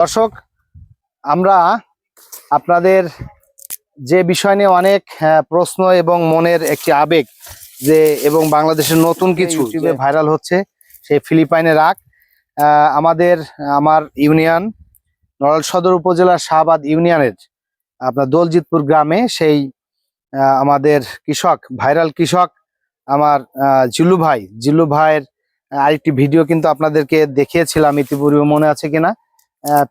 দর্শক আমরা আপনাদের যে বিষয় নিয়ে অনেক প্রশ্ন এবং মনের একটি আবেগ যে এবং বাংলাদেশের নতুন কিছু ইউটিউবে ভাইরাল হচ্ছে সেই ফিলিপাইনের রাগ আমাদের আমার ইউনিয়ন নড়াইল সদর উপজেলার শাহবাদ ইউনিয়নের আপনার দোলজিৎপুর গ্রামে সেই আমাদের কৃষক ভাইরাল কৃষক আমার জিল্লু ভাই জিল্লু ভাইয়ের আরেকটি ভিডিও কিন্তু আপনাদেরকে দেখিয়েছিলাম ইতিপূর্বে মনে আছে কিনা?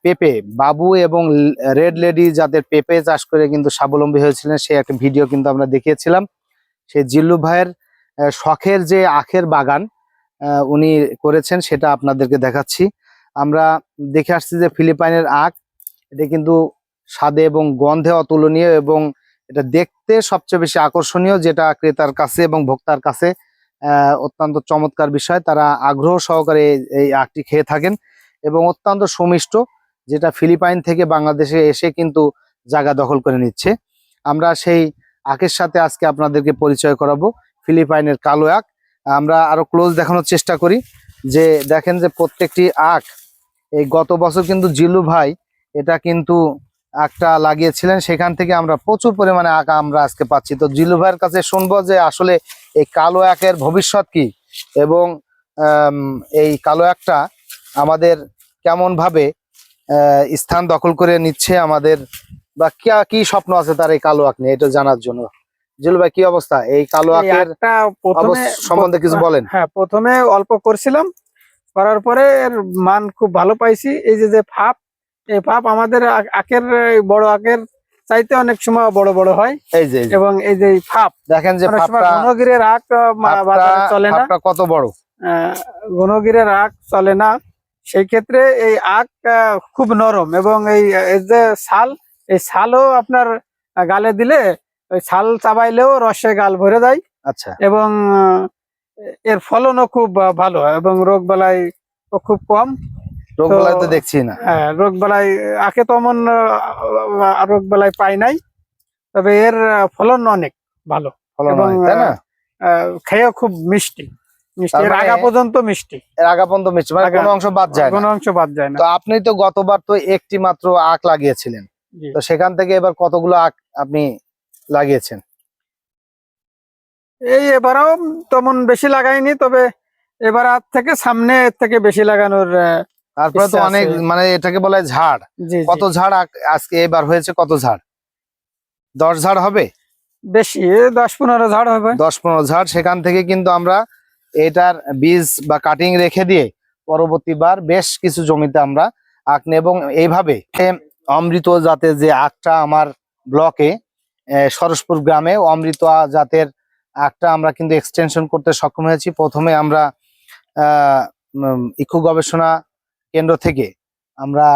পেঁপে। বাবু এবং রেড লেডি যাদের পেঁপে চাষ করে কিন্তু স্বাবলম্বী হয়েছিলেন সেই একটা ভিডিও কিন্তু আমরা দেখিয়েছিলাম। সেই জিল্লু ভাইয়ের শখের যে আখের বাগান উনি করেছেন, সেটা আপনাদেরকে দেখাচ্ছি। আমরা দেখে আসছি যে ফিলিপাইনের আখ, এটা কিন্তু স্বাদে এবং গন্ধে অতুলনীয় এবং এটা দেখতে সবচেয়ে বেশি আকর্ষণীয়, যেটা ক্রেতার কাছে এবং ভোক্তার কাছে অত্যন্ত চমৎকার বিষয়। তারা আগ্রহ সহকারে এই- আখটি খেয়ে থাকেন। এবং অত্যন্ত সুমিষ্ট, যেটা ফিলিপাইন থেকে বাংলাদেশে এসে কিন্তু জায়গা দখল করে নিচ্ছে। আমরা সেই আখের সাথে আজকে আপনাদেরকে পরিচয় করাবো, ফিলিপাইনের কালো আখ। আমরা আরও ক্লোজ দেখানোর চেষ্টা করি যে, দেখেন যে প্রত্যেকটি আখ, এই গত বছর কিন্তু জিলু ভাই এটা কিন্তু আখটা লাগিয়েছিলেন, সেখান থেকে আমরা প্রচুর পরিমাণে আখ আমরা আজকে পাচ্ছি। তো জিলু ভাইয়ের কাছে শুনব যে, আসলে এই কালো আখের ভবিষ্যৎ কি? এবং এই কালো আখটা আমাদের কেমন ভাবে আহ, স্থান দখল করে নিচ্ছে আমাদের বা কি কি স্বপ্ন আছে তার এই কালো আখ নিয়ে এটা জানার জন্য। জিলু ভাই কি অবস্থা? এই কালো আখের সম্বন্ধে কিছু বলেন। হ্যাঁ প্রথমে অল্প করছিলাম। করার পরে এর মান খুব ভালো পাইছি। এই যে যে ফাপ এই ফাপ আমাদের আখের বড় আখের চাইতে অনেক সময় বড় বড় হয়। এই যে এবং এই যে ফাপ দেখেন যে ঘনগিরের আখ চলে না। কত বড়? ঘনগিরের আখ চলে না। সেই ক্ষেত্রে এই আখ খুব নরম এবং এই যে ছাল এই ছালও আপনার গালে দিলে ওই ছাল চাবাইলেও রসে গাল ভরে যায়। আচ্ছা। এবং এর ফলনও খুব ভালো এবং রোগ বালাই খুব কম। রোগ বালাই তো দেখছি না। হ্যাঁ রোগ বালাই আখে তো তেমন রোগ বালাই পাই নাই। তবে এর ফলন অনেক ভালো। ফলন তাই না? আহ, খেয়েও খুব মিষ্টি। এর আগা পর্যন্ত মিষ্টি। এর আগা পর্যন্ত মিষ্টি মানে কোনো অংশ বাদ যায় কোনো অংশ বাদ যায় না। তো আপনি তো গতবার তো একটি মাত্র আখ লাগিয়েছিলেন। তো সেখান থেকে এবার কতগুলো আখ আপনি লাগিয়েছেন? এই এবারেও তেমন বেশি লাগাইনি তবে এবার আর থেকে সামনে থেকে বেশি লাগানোর তারপরে তো অনেক মানে এটাকে বলা হয় ঝাড়। কত ঝাড় আখ- আজকে এবার হয়েছে কত ঝাড়? দশ ঝাড় হবে? বেশি দশ পনেরো ঝাড় হবে। দশ পনেরো ঝাড় সেখান থেকে কিন্তু আমরা এটার বীজ বা কাটিং রেখে দিয়ে পরবর্তীবার বেশ কিছু জমিতে আমরা আখ এবং এইভাবে অমৃত জাতের যে আখটা আমার ব্লকে সরসপুর গ্রামে অমৃত জাতের আখটা আমরা কিন্তু এক্সটেনশন করতে সক্ষম হয়েছি। প্রথমে আমরা আহ, উম, ইকো গবেষণা কেন্দ্র থেকে আমরা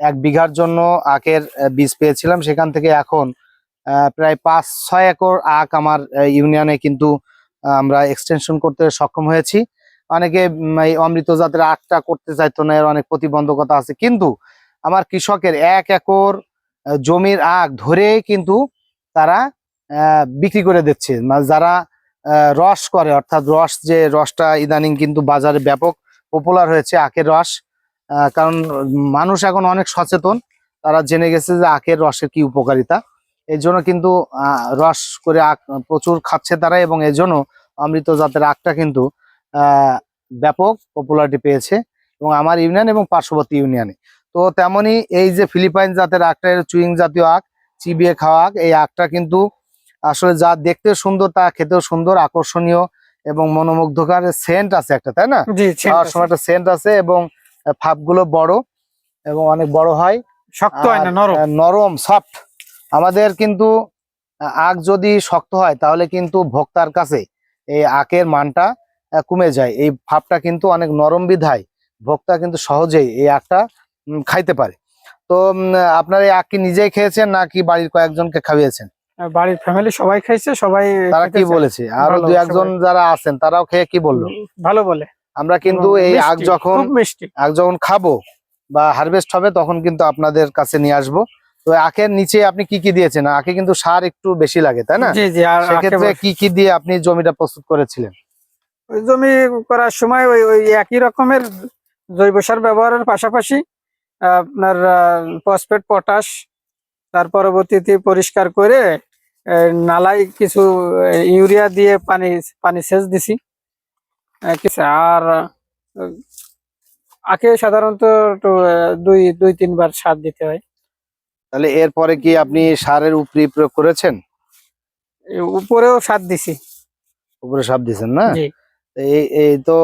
এক বিঘার জন্য আখের বীজ পেয়েছিলাম। সেখান থেকে এখন প্রায় পাঁচ ছয় একর আখ আমার ইউনিয়নে কিন্তু আমরা এক্সটেনশন করতে সক্ষম হয়েছি। অনেকে এই অমৃত জাতের আখটা করতে চাইতো না, এর অনেক প্রতিবন্ধকতা আছে। কিন্তু আমার কৃষকের এক একর জমির আখ ধরে কিন্তু তারা বিক্রি করে দিচ্ছে। যারা রস করে, অর্থাৎ রস যে রসটা ইদানিং কিন্তু বাজারে ব্যাপক পপুলার হয়েছে, আখের রস কারণ মানুষ এখন অনেক সচেতন। তারা জেনে গেছে যে আখের রসের কি উপকারিতা। এই জন্য কিন্তু রস করে আখ প্রচুর খাচ্ছে তারা এবং এই জন্য অমৃত জাতের আখটা কিন্তু আহ, ব্যাপক পপুলারিটি পেয়েছে এবং আমার ইউনিয়ন এবং পার্শ্ববর্তী ইউনিয়নে। তো তেমনি এই যে ফিলিপাইন জাতের আখটা এর চুইং জাতীয় আখ চিবিয়ে খাওয়া আখ এই আখটা কিন্তু আসলে যা দেখতে সুন্দর তা খেতেও সুন্দর আকর্ষণীয় এবং মনোমুগ্ধকর সেন্ট আছে একটা তাই না? খাওয়ার সময় একটা সেন্ট আছে এবং ফাপগুলো বড় এবং অনেক বড় হয়। শক্ত হয় না নরম? নরম সফট আমাদের কিন্তু আখ যদি শক্ত হয় তাহলে কিন্তু ভোক্তার কাছে এই আখের মানটা কমে যায়। এই ভাবটা কিন্তু অনেক নরম বিধায় ভোক্তা কিন্তু সহজেই এই আখটা খাইতে পারে। তো আপনার এই আখ কি নিজেই খেয়েছেন নাকি বাড়ির কয়েকজনকে খাইয়েছেন? বাড়ির ফ্যামিলি সবাই খাইছে সবাই তারা কি বলেছে? আরও দু একজন যারা আছেন তারাও খেয়ে কি বলল? ভালো বলে। আমরা কিন্তু এই আখ যখন আখ যখন খাব বা হারভেস্ট হবে তখন কিন্তু আপনাদের কাছে নিয়ে আসব। তো আখের নিচে আপনি কি কি দিয়েছেন? আখে কিন্তু সার একটু বেশি লাগে তাই না? সেক্ষেত্রে কি কি দিয়ে আপনি জমিটা প্রস্তুত করেছিলেন? ওই জমি করার সময় ওই ওই একই রকমের জৈব সার ব্যবহারের পাশাপাশি আপনার ফসফেট পটাশ তার পরবর্তীতে পরিষ্কার করে নালায় কিছু ইউরিয়া দিয়ে পানি পানি সেচ দিছি। আর আখে সাধারণত একটু, দুই দুই তিনবার সার দিতে হয়। তাহলে এরপরে কি আপনি সারের উপরি প্রয়োগ করেছেন? উপরেও সার দিছি। উপরে সার দিয়েছেন না? এই এই তো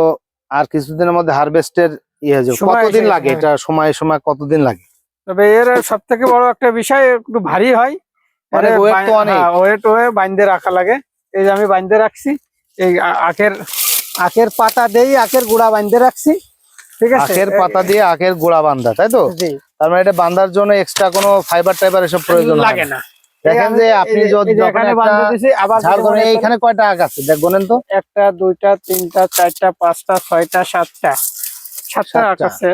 আর কিছুদিনের মধ্যে হারভেস্টের ইয়ে হয়ে কতদিন লাগে হ্যাঁ। এটা? সময় সময় কতদিন লাগে? তবে এর সব থেকে বড় একটা বিষয় একটু ভারী হয়। অনেক weight তো ওয়েট হয়ে বাইন্ধে রাখা লাগে। এই যে আমি বাইন্ধে রাখছি এই আখের আখের পাতা দেই আখের গুড়া বাইন্ধে রাখছি। আখের পাতা দিয়ে আখের গোড়া বান্ধা তাই তো? তার মানে এটা বান্ধার জন্য এক্সট্রা কোনো ফাইবার টাইবার এসব প্রয়োজন লাগে না। দেখেন যে আপনি যদি এইখানে কয়টা আগ আছে? দেখ গোনেন তো। একটা দুইটা তিনটা চারটা পাঁচটা ছয়টা সাতটা। সাতটা আখ আছে।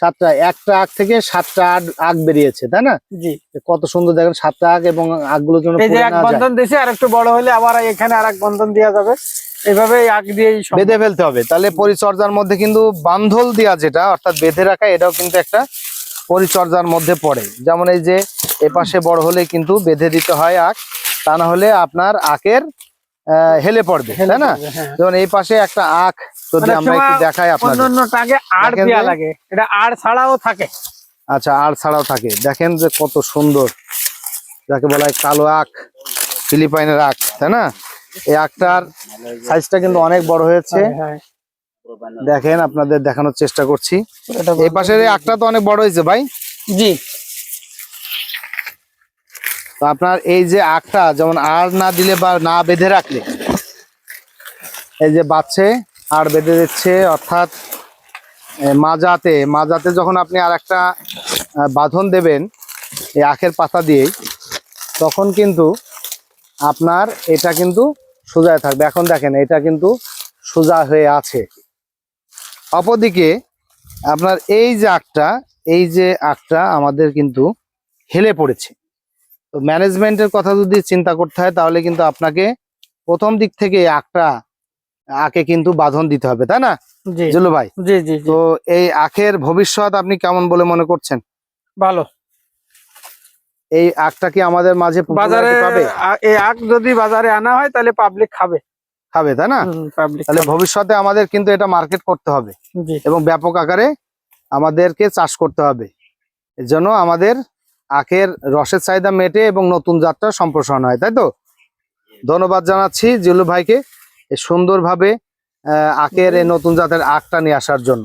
সাতটা একটা আগ থেকে সাতটা আগ বেরিয়েছে তাই না? জি। কত সুন্দর দেখেন সাতটা আগ এবং আগগুলো যেন এই যে এক বন্ধন দিছি আর একটু বড় হলে আবার এখানে আর এক বন্ধন দেওয়া যাবে। এইভাবে এই আখ দিয়েই। বেঁধে ফেলতে হবে। তাহলে পরিচর্যার মধ্যে কিন্তু বান্ধল দেওয়া যেটা অর্থাৎ বেঁধে রাখা এটাও কিন্তু একটা পরিচর্যার মধ্যে পড়ে। যেমন এই যে এপাশে বড় হলে কিন্তু বেঁধে দিতে হয় আখ তা না হলে আপনার আখের হেলে পড়বে তাই না? হ্যাঁ। যেমন এই পাশে একটা আখ যদি আমরা একটু দেখাই আপনাদের। লাগে। এটা আড় ছাড়াও থাকে। আচ্ছা আর ছাড়াও থাকে। দেখেন যে কত সুন্দর। যাকে বলা হয় কালো আখ ফিলিপাইনের আখ তাই না? এই আখটার সাইজটা কিন্তু অনেক বড় হয়েছে। হ্যাঁ, দেখেন আপনাদের দেখানোর চেষ্টা করছি। এই পাশের এই আখটা তো অনেক বড় হয়েছে ভাই। জি। তো আপনার এই যে আখটা যেমন আর না দিলে বা না বেঁধে রাখলে এই যে বাচ্চে আর বেঁধে দিচ্ছে অর্থাৎ মাজাতে মাজাতে যখন আপনি আর একটা বাঁধন দেবেন এই আখের পাতা দিয়েই তখন কিন্তু আপনার এটা কিন্তু সোজা থাকবে। এখন দেখেন এটা কিন্তু সোজা হয়ে আছে। অপরদিকে আপনার এই যে আখটা এই যে আখটা আমাদের কিন্তু হেলে পড়েছে। তো ম্যানেজমেন্টের কথা যদি চিন্তা করতে হয় তাহলে কিন্তু আপনাকে প্রথম দিক থেকে আখটা আখে কিন্তু বাঁধন দিতে হবে তাই না? জি। জুলু ভাই? জি জি। তো এই আখের ভবিষ্যৎ আপনি কেমন বলে মনে করছেন? ভালো। এই আখটা কি আমাদের মাঝে বাজারে পাবে এই আখ যদি বাজারে আনা হয় তাহলে পাবলিক খাবে। খাবে তাই না? পাবলিক তাহলে ভবিষ্যতে আমাদের কিন্তু এটা মার্কেট করতে হবে এবং ব্যাপক আকারে আমাদেরকে চাষ করতে হবে। এর জন্য আমাদের আখের রসের চাহিদা মেটে এবং নতুন যাত্রা সম্প্রসারণ হয় তাই তো? ধন্যবাদ জানাচ্ছি জিল্লু ভাইকে সুন্দরভাবে আহ, আখের এই নতুন জাতের আখটা নিয়ে আসার জন্য।